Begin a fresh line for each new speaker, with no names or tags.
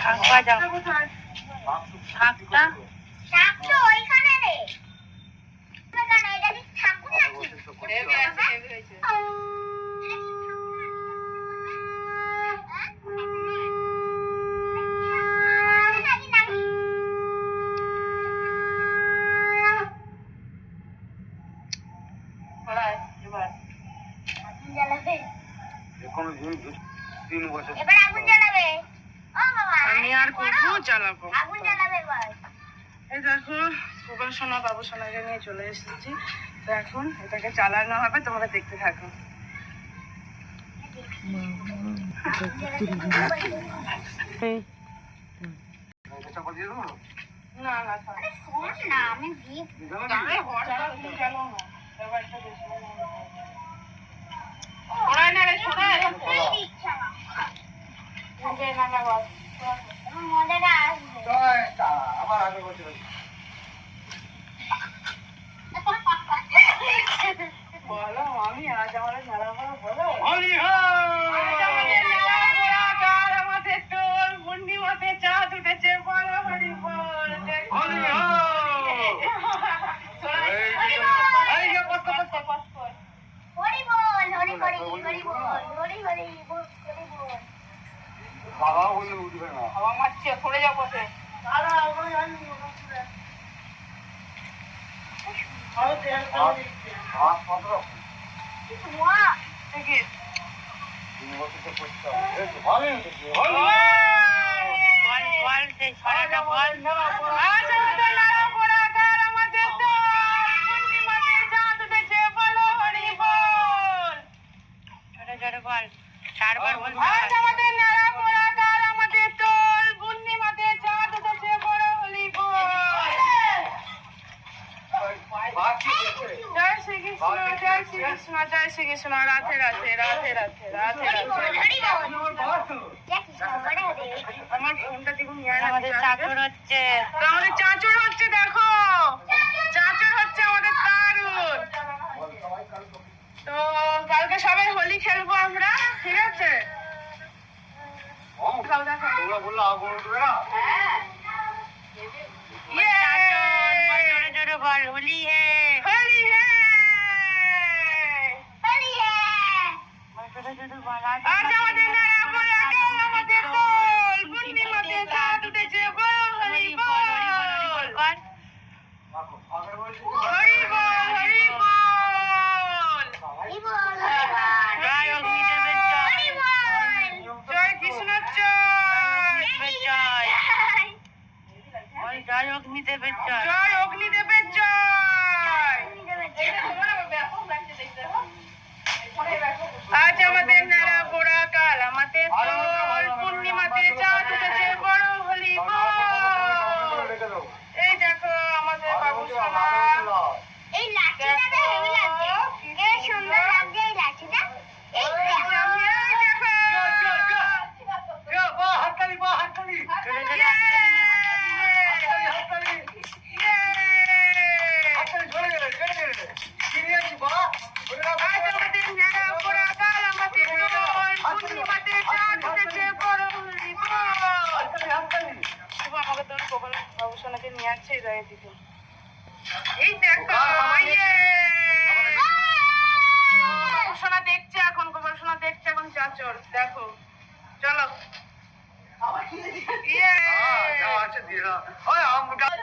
থাকবা যাও থাকতা
থাকতো ওইখানে রে
এবার
আগুন জ্বালাবে।
আমি আর করব? চালাবো।
জ্বালাবে
এই দেখো গোপাল সোনা বাবু সোনাকে নিয়ে চলে এসেছি। তো এখন এটাকে চালানো হবে তোমরা দেখতে থাকো। না না
আমি
চালাও না। রে, সরাই।
মজাটা আসবে
আবার আগে বলছিল
বলো, আমি আজ আমাদের মেলা বড় বলো।
হরি
চাঁদ উঠেছে, বলো হরি বল।
হরি
হরি বল।
হরি বল হরি হরি হরি বল হরি হরি বল বল
বাবা বললে উঠবে না।
হাওয়া মারছে, পড়ে যাও পথে।
দাদা
আজ আমাদের মেলা বড় আকার, আমাদের টোল, পূর্ণিমাতে চাঁদ উঠেছে, বলো হরি বল।
বাকি আছে।
জয় শ্রীকৃষ্ণ জয় শ্রীকৃষ্ণ জয় রাধে রাধে রাধে রাধে রাধে রাধে।
আমার
বড়
ফোনটা দেখুন
আমাদের
ঠিক
হচ্ছে।
আমাদের চাঁচুর হচ্ছে দেখো চাঁচুর হচ্ছে আমাদের তারুণ তো কালকে সবাই হোলি খেলব আমরা ঠিক আছে
হ্যাঁ,
খাও দেখাও
তোমরা বললে আগুন উঠবে না
ইয়ে!
বল জোরে জোরে বল হোলি হে
হোলি হে
হরি হ্যাঁ
জোরে জোরে বল আজ
আজ আমাদের নানা বলে আকাল আমাদের দোল পূর্ণিমাতে চাঁদ উঠেছে বল হরি
হরি বল হরি বল হরি বল
বল
কর
দেখো, আগের বলছি
হরি বল হরি বল
হরি বল হরি বল
জয় অগ্নিদেবের জয়
হরি বল
জয় কৃষ্ণ জয়
অগ্নিদেবের জয় বল জয় অগ্নিদেবের জয়।
জয় অগ্নিদেবের জয় আজ আমাদের নারা পোড়া কাল আমাদের তোল পূর্ণিমাতে চাঁদ উঠেছে বড় হলি বল
রেখে দেবো
এই দেখো আমাদের বাবু সোনা
এই লাঠিটা তো হেভি লাগছে এই সুন্দর লাগছে এই লাঠিটা এই
এই
দেখো
দেখো
এ, বাহ, হাততালি, বাহ, হাততালি।
জোরে জোরে হাততালি নে, হাততালি নে।
হাততালি, হাততালি।
ইয়ে!
হাততালি ঝরে গেলে, ঝরে গেলে। ফিরে আসি, বাহ। বলে দাও,
আজ আমাদের নারা পোড়া কাল আমাদের তোল পূর্ণিমাতে চাঁদ উঠেছে বড় হলি বল
হাততালি, হাততালি।
শুভ আমাকে বাবু সোনাকে নিয়ে আসছে এই জায়গায় দিকে এই দেখো ইয়ে! সোনা দেখছে এখন গোপাল সোনা দেখছে এখন চাচর দেখো চলো ইয়ে!
আচ্ছা দিয়ে। ওই, আম গা-